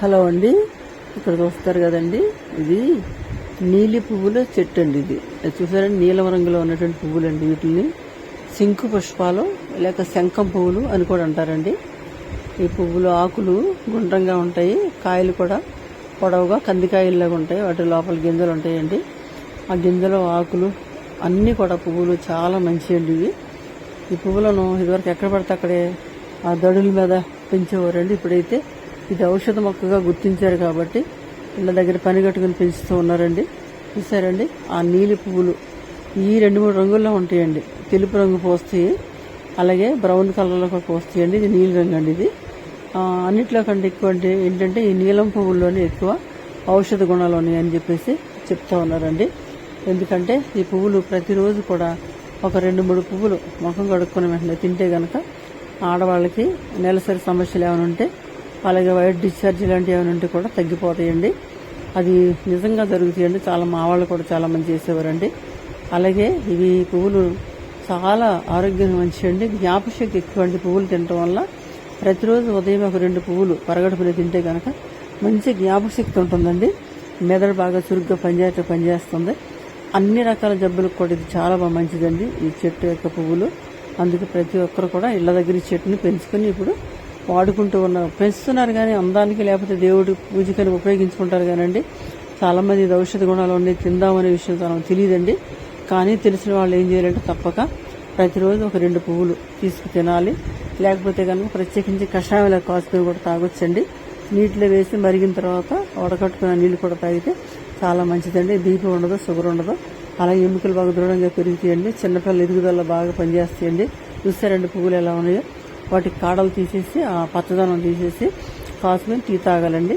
Hello అండి. ఇక్కడ చూస్తారు కదండి. ఇది నీలి పువ్వుల చెట్టు అండి ఇది. చూసారండి నీలం రంగులో ఉన్నటువంటి పువ్వులు అండి వీటిని శంకు పుష్పాలు లేక శంఖం పువ్వులు అని కూడా అంటారండి. ఈ పువ్వులు ఆకులు గుండ్రంగా ఉంటాయి. కాయలు కూడా పొడవుగా కందికాయల్లాగా ఉంటాయి. వాటి లోపల గింజలు ఉంటాయండి. ఆ గింజలు ఆకులు అన్నీ కూడా పువ్వులు చాలా మంచివండి ఇవి. ఈ పువ్వులను ఇదివరకు ఎక్కడ పడితే అక్కడే ఆ దడుల మీద పెంచేవారండి. ఇప్పుడైతే ఇది ఔషధ మొక్కగా గుర్తించారు కాబట్టి ఇళ్ళ దగ్గర పని కట్టుకుని పెంచుతూ ఉన్నారండి. చూసారండి ఆ నీలి పువ్వులు. ఈ రెండు మూడు రంగుల్లో ఉంటాయండి. తెలుపు రంగు పోస్తాయి. అలాగే బ్రౌన్ కలర్లో కూడా పోస్తాయండి. ఇది నీలి రంగు అండి ఇది. అన్నిట్లో కంటే ఎక్కువ అంటే ఏంటంటే ఈ నీలం పువ్వుల్లోనే ఎక్కువ ఔషధ గుణాలు ఉన్నాయి అని చెప్పేసి చెప్తా ఉన్నారండి. ఎందుకంటే ఈ పువ్వులు ప్రతిరోజు కూడా ఒక రెండు మూడు పువ్వులు ముఖం కడుక్కుని వెంటనే తింటే గనక ఆడవాళ్ళకి నెలసరి సమస్యలు ఏమైనా ఉంటే అలాగే వైట్ డిశ్చార్జ్ ఇలాంటివి ఏమైనా ఉంటే కూడా తగ్గిపోతాయండి. అది నిజంగా జరుగుతాయండి. చాలా మా వాళ్ళు కూడా చాలా మంది చేసేవారండి. అలాగే ఇవి పువ్వులు చాలా ఆరోగ్యం మంచివండి జ్ఞాపశక్తి ఎక్కువ అండి పువ్వులు తినడం వల్ల. ప్రతిరోజు ఉదయం ఒక రెండు పువ్వులు పరగడుపులు తింటే కనుక మంచి జ్ఞాపశక్తి ఉంటుందండి. మెదడు బాగా చురుగ్గా పనిచేయట పనిచేస్తుంది. అన్ని రకాల జబ్బులకు కూడా ఇది చాలా బాగా మంచిదండి. ఈ చెట్టు యొక్క పువ్వులు. అందుకే ప్రతి ఒక్కరు కూడా ఇళ్ళ దగ్గర ఈ చెట్టుని పెంచుకొని ఇప్పుడు వాడుకుంటూ ఉన్నారు పెంచుతున్నారు కానీ అందానికి లేకపోతే దేవుడి పూజకని ఉపయోగించుకుంటారు కానండి. చాలా మంది ఇది ఔషధ గుణాలు ఉన్నాయి తిందామనే విషయం తనకు తెలియదండి. కానీ తెలిసిన వాళ్ళు ఏం చేయాలంటే తప్పక ప్రతిరోజు ఒక రెండు పువ్వులు తీసుకు తినాలి. లేకపోతే కనుక ప్రత్యేకించి కషాయంలో కాసుకొని కూడా తాగొచ్చండి. నీటిలో వేసి మరిగిన తర్వాత వడకట్టుకున్న నీళ్ళు కూడా తాగితే చాలా మంచిదండి. బీపీ ఉండదు షుగర్ ఉండదు. అలాగే ఎముకలు బాగా దృఢంగా పెరుగుతాయండి. చిన్నపిల్లలు ఎదుగుదల బాగా పనిచేస్తాయండి. చూస్తారండి పువ్వులు ఎలా ఉన్నాయో. వాటికి కాడలు తీసేసి ఆ పచ్చదనం తీసేసి కాసుకొని టీ తాగాలండి.